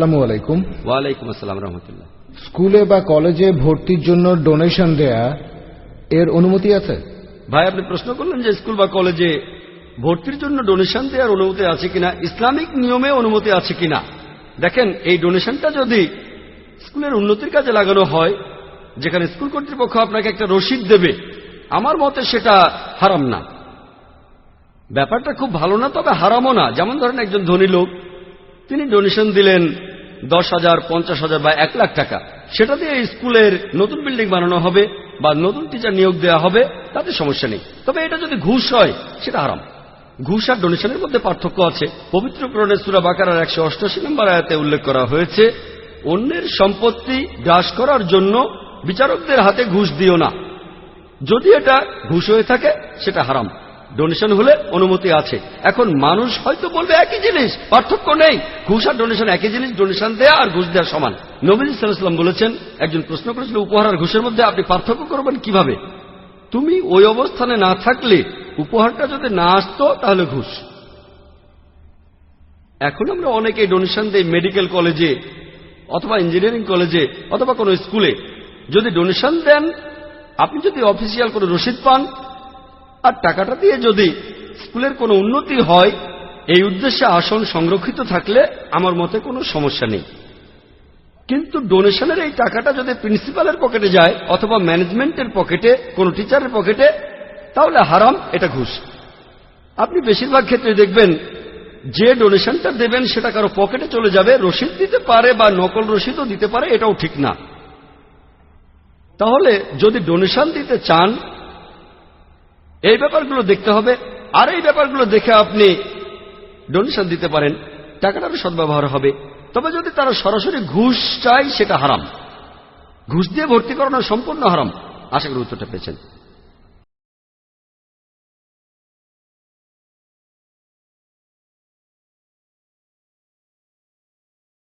আসসালামু আলাইকুম। ওয়ালাইকুম আসসালাম রহমতুল্লাহ। স্কুলে বা কলেজে ভর্তির জন্য ডোনেশন দেয়া এর অনুমতি আছে? ভাই আপনি প্রশ্ন করলেন যে স্কুল বা কলেজে ভর্তির জন্য ডোনেশন দেওয়ার অনুমতি আছে কিনা ইসলামিক নিয়মে অনুমতি আছে কিনা? দেখেন এই ডোনেশনটা যদি স্কুলের উন্নতির কাজে লাগানো হয় যেখানে স্কুল কর্তৃপক্ষ আপনাকে একটা রসিদ দেবে আমার মতে সেটা হারাম না। ব্যাপারটা খুব ভালো না তবে হারামও না। যেমন ধরেন একজন ধনী লোক তিনি ডোনেশন দিলেন দশ হাজার, পঞ্চাশ হাজার বা এক লাখ টাকা। সেটা দিয়ে স্কুলের নতুন বিল্ডিং বানানো হবে বা নতুন টিচার নিয়োগ দেওয়া হবে, তাতে সমস্যা নেই। তবে এটা যদি ঘুষ হয়, সেটা হারাম। ঘুষ আর ডোনেশনের মধ্যে পার্থক্য আছে। পবিত্র প্রণে সুরা বাকারার একশো অষ্টাশি নম্বর আয়াতে উল্লেখ করা হয়েছে, অন্যের সম্পত্তি গ্রাস করার জন্য বিচারকদের হাতে ঘুষ দিও না। যদি এটা ঘুষ হয়ে থাকে, সেটা হারাম। ডোনেশন হলে অনুমতি আছে। এখন মানুষ হয়তো বলবে একই জিনিস, পার্থক্য নেই। ঘুষ আর ডোনেশন একই জিনিস ডোনেশন দেয়া আর ঘুষ দেওয়া সমান। নবীজ সাল্লাম বলেছেন, একজন প্রশ্ন করেছিল, উপহার আর ঘুষের মধ্যে আপনি পার্থক্য করবেন কীভাবে? তুমি ওই অবস্থানে না থাকলে উপহারটা যদি না আসতো, তাহলে ঘুষ। এখন আমরা অনেকে ডোনেশন দেই মেডিকেল কলেজে অথবা ইঞ্জিনিয়ারিং কলেজে অথবা কোনো স্কুলে যদি ডোনেশন দেন, আপনি যদি অফিসিয়াল কোনো রসিদ পান আর টাকাটা দিয়ে যদি স্কুলের কোনো উন্নতি হয়, এই উদ্দেশ্যে আসন সংরক্ষিত থাকলে আমার মতে কোনো সমস্যা নেই। কিন্তু ডোনেশনের এই টাকাটা যদি প্রিন্সিপালের পকেটে যায় অথবা ম্যানেজমেন্টের পকেটে, কোনো টিচারের পকেটে, তাহলে হারাম, এটা ঘুষ। আপনি বেশিরভাগ ক্ষেত্রে দেখবেন, যে ডোনেশনটা দেবেন সেটা কারও পকেটে চলে যাবে, রসিদ দিতে পারে বা নকল রসিদও দিতে পারে, এটাও ঠিক না। তাহলে যদি ডোনেশন দিতে চান এই ব্যাপারগুলো দেখতে হবে। আর এই ব্যাপারগুলো দেখে আপনি ডোনেশন দিতে পারেন। টাকাটারও সদ্ব্যবহার হবে। তবে যদি তারা সরাসরি ঘুষ চায়, সেটা হারাম। ঘুষ দিয়ে ভর্তি করানো সম্পূর্ণ হারাম। আশা করি উত্তরটা পেয়েছেন।